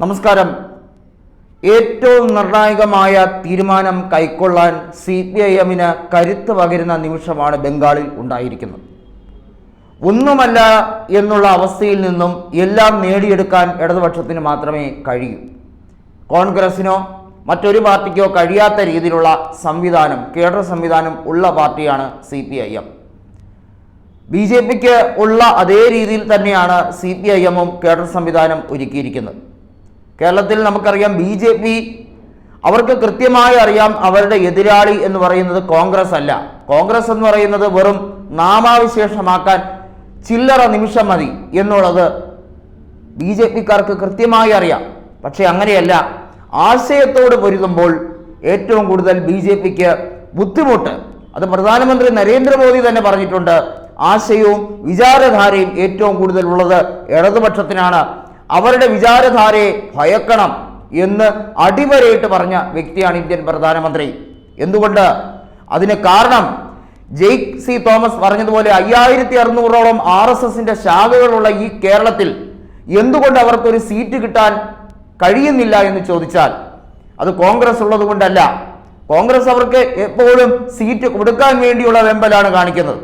നമസ്കാരം. ഏറ്റവും നിർണായകമായ തീരുമാനം കൈക്കൊള്ളാൻ സി പി ഐ എമ്മിന് കരുത്ത് പകരുന്ന നിമിഷമാണ് ബംഗാളിൽ ഉണ്ടായിരിക്കുന്നത്. ഒന്നുമല്ല എന്നുള്ള അവസ്ഥയിൽ നിന്നും എല്ലാം നേടിയെടുക്കാൻ ഇടതുപക്ഷത്തിന് മാത്രമേ കഴിയൂ. കോൺഗ്രസിനോ മറ്റൊരു പാർട്ടിക്കോ കഴിയാത്ത രീതിയിലുള്ള സംവിധാനം കേഡർ സംവിധാനം ഉള്ള പാർട്ടിയാണ് C P I M. B J പിക്ക് ഉള്ള അതേ രീതിയിൽ തന്നെയാണ് സി പി ഐ എമ്മും കേഡർ സംവിധാനം ഒരുക്കിയിരിക്കുന്നത്. കേരളത്തിൽ നമുക്കറിയാം ബി ജെ പി അവർക്ക് കൃത്യമായി അറിയാം അവരുടെ എതിരാളി എന്ന് പറയുന്നത് കോൺഗ്രസ് അല്ല. കോൺഗ്രസ് എന്ന് പറയുന്നത് വെറും നാമാവിശേഷമാക്കാൻ ചില്ലറ നിമിഷം മതി എന്നുള്ളത് ബി ജെ പിക്കാർക്ക് കൃത്യമായി അറിയാം. പക്ഷേ അങ്ങനെയല്ല. ആശയത്തോട് പൊരുതുമ്പോൾ ഏറ്റവും കൂടുതൽ ബി ജെ പിക്ക് ബുദ്ധിമുട്ട്. അത് പ്രധാനമന്ത്രി നരേന്ദ്രമോദി തന്നെ പറഞ്ഞിട്ടുണ്ട്. ആശയവും വിചാരധാരയും ഏറ്റവും കൂടുതൽ ഉള്ളത് ഇടതുപക്ഷത്തിനാണ്. അവരുടെ വിചാരധാരയെ ഭയക്കണം എന്ന് അടിവരയിട്ട് പറഞ്ഞ വ്യക്തിയാണ് ഇന്ത്യൻ പ്രധാനമന്ത്രി. എന്തുകൊണ്ട്? അതിന് കാരണം ജെയ്ക് സി തോമസ് പറഞ്ഞതുപോലെ അയ്യായിരത്തി അറുന്നൂറോളം ആർ എസ് എസിന്റെ ശാഖകളുള്ള ഈ കേരളത്തിൽ എന്തുകൊണ്ട് അവർക്കൊരു സീറ്റ് കിട്ടാൻ കഴിയുന്നില്ല എന്ന് ചോദിച്ചാൽ അത് കോൺഗ്രസ് ഉള്ളതുകൊണ്ടല്ല. കോൺഗ്രസ് അവർക്ക് എപ്പോഴും സീറ്റ് കൊടുക്കാൻ വേണ്ടിയുള്ള വെമ്പലാണ് കാണിക്കുന്നത്.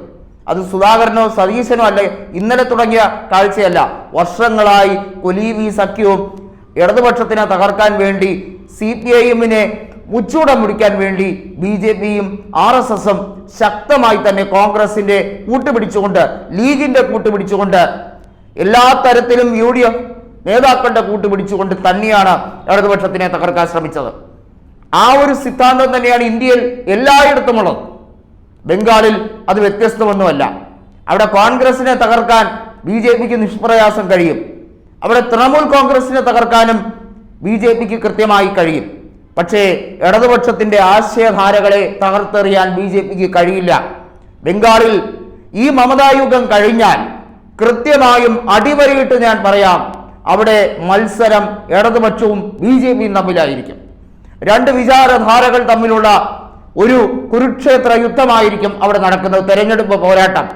അത് സുധാകരനോ സതീശനോ അല്ല ഇന്നലെ തുടങ്ങിയ കാഴ്ചയല്ല. വർഷങ്ങളായി കൊലീവി സഖ്യവും ഇടതുപക്ഷത്തിനെ തകർക്കാൻ വേണ്ടി സി പി ഐ എമ്മിനെ മുച്ചൂടം മുടിക്കാൻ വേണ്ടി ബി ജെ പിയും ആർ എസ് എസും ശക്തമായി തന്നെ കോൺഗ്രസിന്റെ കൂട്ടുപിടിച്ചുകൊണ്ട് ലീഗിന്റെ കൂട്ടുപിടിച്ചുകൊണ്ട് എല്ലാ തരത്തിലും യു ഡി എഫ് നേതാക്കളുടെ കൂട്ടുപിടിച്ചുകൊണ്ട് തന്നെയാണ് ഇടതുപക്ഷത്തിനെ തകർക്കാൻ ശ്രമിച്ചത്. ആ ഒരു സിദ്ധാന്തം തന്നെയാണ് ഇന്ത്യയിൽ എല്ലായിടത്തുമുള്ളത്. ബംഗാളിൽ അത് വ്യത്യസ്തമൊന്നുമല്ല. അവിടെ കോൺഗ്രസിനെ തകർക്കാൻ ബി ജെ പിക്ക് നിഷ്പ്രയാസം കഴിയും. അവിടെ തൃണമൂൽ കോൺഗ്രസിനെ തകർക്കാനും ബി ജെ പിക്ക് കൃത്യമായി കഴിയും. പക്ഷേ ഇടതുപക്ഷത്തിന്റെ ആശയധാരകളെ തകർത്തെറിയാൻ ബി ജെ പിക്ക് കഴിയില്ല. ബംഗാളിൽ ഈ മമതായുഗം കഴിഞ്ഞാൽ കൃത്യമായും അടിവരയിട്ട് ഞാൻ പറയാം അവിടെ മത്സരം ഇടതുപക്ഷവും ബി ജെ പിയും തമ്മിലായിരിക്കും. രണ്ട് വിചാരധാരകൾ തമ്മിലുള്ള ഒരു കുരുക്ഷേത്ര യുദ്ധമായിരിക്കും അവിടെ നടക്കുന്നത്. തെരഞ്ഞെടുപ്പ് പോരാട്ടം.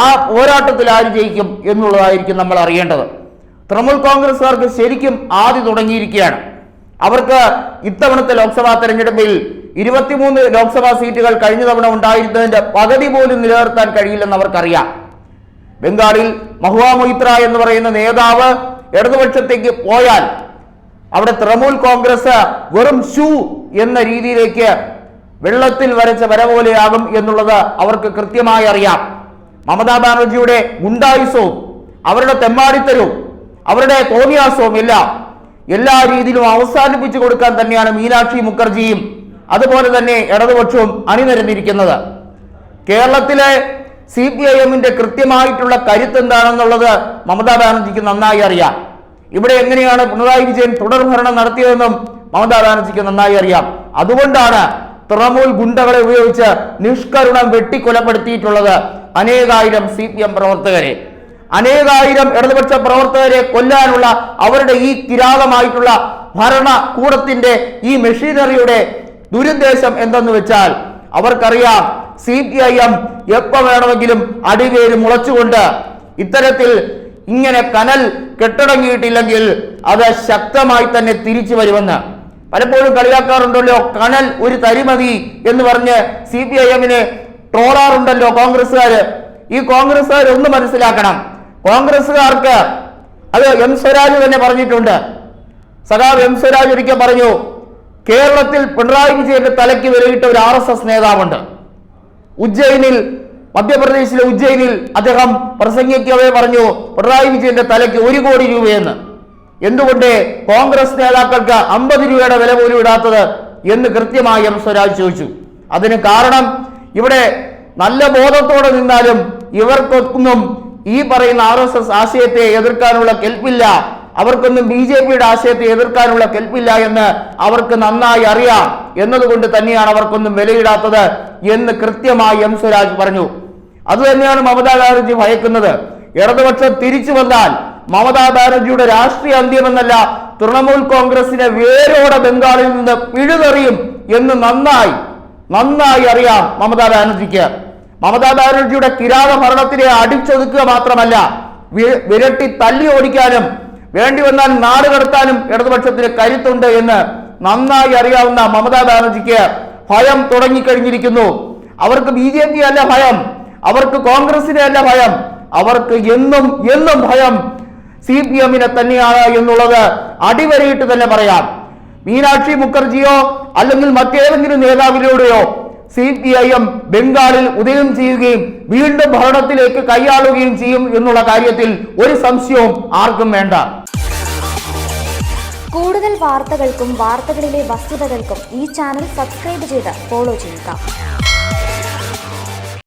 ആ പോരാട്ടത്തിൽ ആര് ജയിക്കും എന്നുള്ളതായിരിക്കും നമ്മൾ അറിയേണ്ടത്. തൃണമൂൽ കോൺഗ്രസ്സുകാർക്ക് ശരിക്കും ആദ്യം തുടങ്ങിയിരിക്കുകയാണ്. അവർക്ക് ഇത്തവണത്തെ ലോക്സഭാ തെരഞ്ഞെടുപ്പിൽ ഇരുപത്തിമൂന്ന് ലോക്സഭാ സീറ്റുകൾ കഴിഞ്ഞ തവണ ഉണ്ടായിരുന്നതിന്റെ പകുതി പോലും നിലനിർത്താൻ കഴിയില്ലെന്ന് അവർക്കറിയാം. ബംഗാളിൽ മഹുവ മൊയ്ത്ര എന്ന് പറയുന്ന നേതാവ് ഇടതുപക്ഷത്തേക്ക് പോയാൽ അവിടെ തൃണമൂൽ കോൺഗ്രസ് വെറും ഷൂ എന്ന രീതിയിലേക്ക് വെള്ളത്തിൽ വരച്ച വര പോലെയാകും എന്നുള്ളത് അവർക്ക് കൃത്യമായി അറിയാം. മമതാ ബാനർജിയുടെ ഗുണ്ടായുസവും അവരുടെ തെമ്മാടിത്തരവും അവരുടെ തോന്നിയാസവും എല്ലാം എല്ലാ രീതിയിലും അവസാനിപ്പിച്ചു കൊടുക്കാൻ തന്നെയാണ് മീനാക്ഷി മുഖർജിയും അതുപോലെ തന്നെ ഇടതുപക്ഷവും അണിനിരന്നിരിക്കുന്നത്. കേരളത്തിലെ സി പി ഐ എമ്മിന്റെ കൃത്യമായിട്ടുള്ള കരുത്ത് എന്താണെന്നുള്ളത് മമതാ ബാനർജിക്ക് നന്നായി അറിയാം. ഇവിടെ എങ്ങനെയാണ് പിണറായി വിജയൻ തുടർ ഭരണം നടത്തിയതെന്നും മമതാ ബാനർജിക്ക് നന്നായി അറിയാം. അതുകൊണ്ടാണ് തൃണമൂൽ ഗുണ്ടകളെ ഉപയോഗിച്ച് നിഷ്കരുണം വെട്ടിക്കൊലപ്പെടുത്തിയിട്ടുള്ളത് അനേകായിരം സി പി എം പ്രവർത്തകരെ. അനേകായിരം ഇടതുപക്ഷ പ്രവർത്തകരെ കൊല്ലാനുള്ള അവരുടെ ഈ കിരാതമായിട്ടുള്ള ഭരണകൂടത്തിന്റെ ഈ മെഷീനറിയുടെ ദുരുദ്ദേശം എന്തെന്ന് വെച്ചാൽ അവർക്കറിയാം സി പി ഐ എം എപ്പോ വേണമെങ്കിലും അടിവേര് മുളച്ചുകൊണ്ട് ഇത്തരത്തിൽ ഇങ്ങനെ കനൽ കെട്ടടങ്ങിയിട്ടില്ലെങ്കിൽ അത് ശക്തമായി തന്നെ തിരിച്ചു വരുമെന്ന്. പലപ്പോഴും കളിയാക്കാറുണ്ടല്ലോ കനൽ ഒരു തരിമതി എന്ന് പറഞ്ഞ് സി പി ഐ എമ്മിനെ ട്രോളാറുണ്ടല്ലോ കോൺഗ്രസ്സുകാര്. ഈ കോൺഗ്രസ്സുകാർ ഒന്ന് മനസ്സിലാക്കണം. കോൺഗ്രസ്സുകാർക്ക് അത് എം സ്വരാജ് തന്നെ പറഞ്ഞിട്ടുണ്ട്. സഖാവ് എം സ്വരാജ് ഒരിക്കൽ പറഞ്ഞു കേരളത്തിൽ പിണറായി വിജയന്റെ തലയ്ക്ക് വിലയിട്ട ഒരു ആർ എസ് എസ് നേതാവുണ്ട്. ഉജ്ജയിനിൽ മധ്യപ്രദേശിലെ ഉജ്ജയിനിൽ അദ്ദേഹം പ്രസംഗിക്കവേ പറഞ്ഞു പിണറായി വിജയന്റെ തലയ്ക്ക് ഒരു കോടി രൂപയെന്ന്. എന്തുകൊണ്ട് കോൺഗ്രസ് നേതാക്കൾക്ക് അമ്പത് രൂപയുടെ വില പോലും ഇടാത്തത് എന്ന് കൃത്യമായി എം സ്വരാജ് ചോദിച്ചു. അതിന് കാരണം ഇവിടെ നല്ല ബോധത്തോടെ നിന്നാലും ഇവർക്കൊന്നും ഈ പറയുന്ന ആർ എസ് എസ് ആശയത്തെ എതിർക്കാനുള്ള കെൽപ്പില്ല. അവർക്കൊന്നും ബി ജെ പിയുടെ ആശയത്തെ എതിർക്കാനുള്ള കെൽപ്പില്ല എന്ന് അവർക്ക് നന്നായി അറിയാം. എന്നതുകൊണ്ട് തന്നെയാണ് അവർക്കൊന്നും വിലയിടാത്തത് എന്ന് കൃത്യമായി എം സ്വരാജ് പറഞ്ഞു. അതുതന്നെയാണ് മമതാ ബാനർജി ഭയക്കുന്നത്. ഇടതുപക്ഷം തിരിച്ചു വന്നാൽ മമതാ ബാനർജിയുടെ രാഷ്ട്രീയ അന്ത്യമെന്നല്ല തൃണമൂൽ കോൺഗ്രസിനെ വേരോടെ ബംഗാളിൽ നിന്ന് പിഴുതെറിയും എന്ന് നന്നായി നന്നായി അറിയാം മമതാ ബാനർജിക്ക്. മമതാ ബാനർജിയുടെ കിരാത ഭരണത്തിനെ അടിച്ചൊതുക്കുക മാത്രമല്ല വിരട്ടി തല്ലി ഓടിക്കാനും വേണ്ടി വന്നാൽ നാട് കടത്താനും ഇടതുപക്ഷത്തിന് കരുത്തുണ്ട് എന്ന് നന്നായി അറിയാവുന്ന മമതാ ബാനർജിക്ക് ഭയം തുടങ്ങിക്കഴിഞ്ഞിരിക്കുന്നു. അവർക്ക് ബി ജെ പി അല്ല ഭയം അവർക്ക് കോൺഗ്രസിനെ അല്ല ഭയം അവർക്ക് എന്നും എന്നും ഭയം സി പി എമ്മിനെ തന്നെയാണ് എന്നുള്ളത് അടിവരയിട്ട് തന്നെ പറയാം. മീനാക്ഷി മുഖർജിയോ അല്ലെങ്കിൽ മറ്റേതെങ്കിലും നേതാവിലൂടെയോ സി പി ഐ എം ബംഗാളിൽ ഉദയം ചെയ്യുകയും വീണ്ടും ഭരണത്തിലേക്ക് കൈയാളുകയും ചെയ്യും എന്നുള്ള കാര്യത്തിൽ ഒരു സംശയവും ആർക്കും വേണ്ട. കൂടുതൽ വാർത്തകൾക്കും വാർത്തകളിലെ വസ്തുതകൾക്കും ഈ ചാനൽ സബ്സ്ക്രൈബ് ചെയ്ത് ഫോളോ ചെയ്യുക.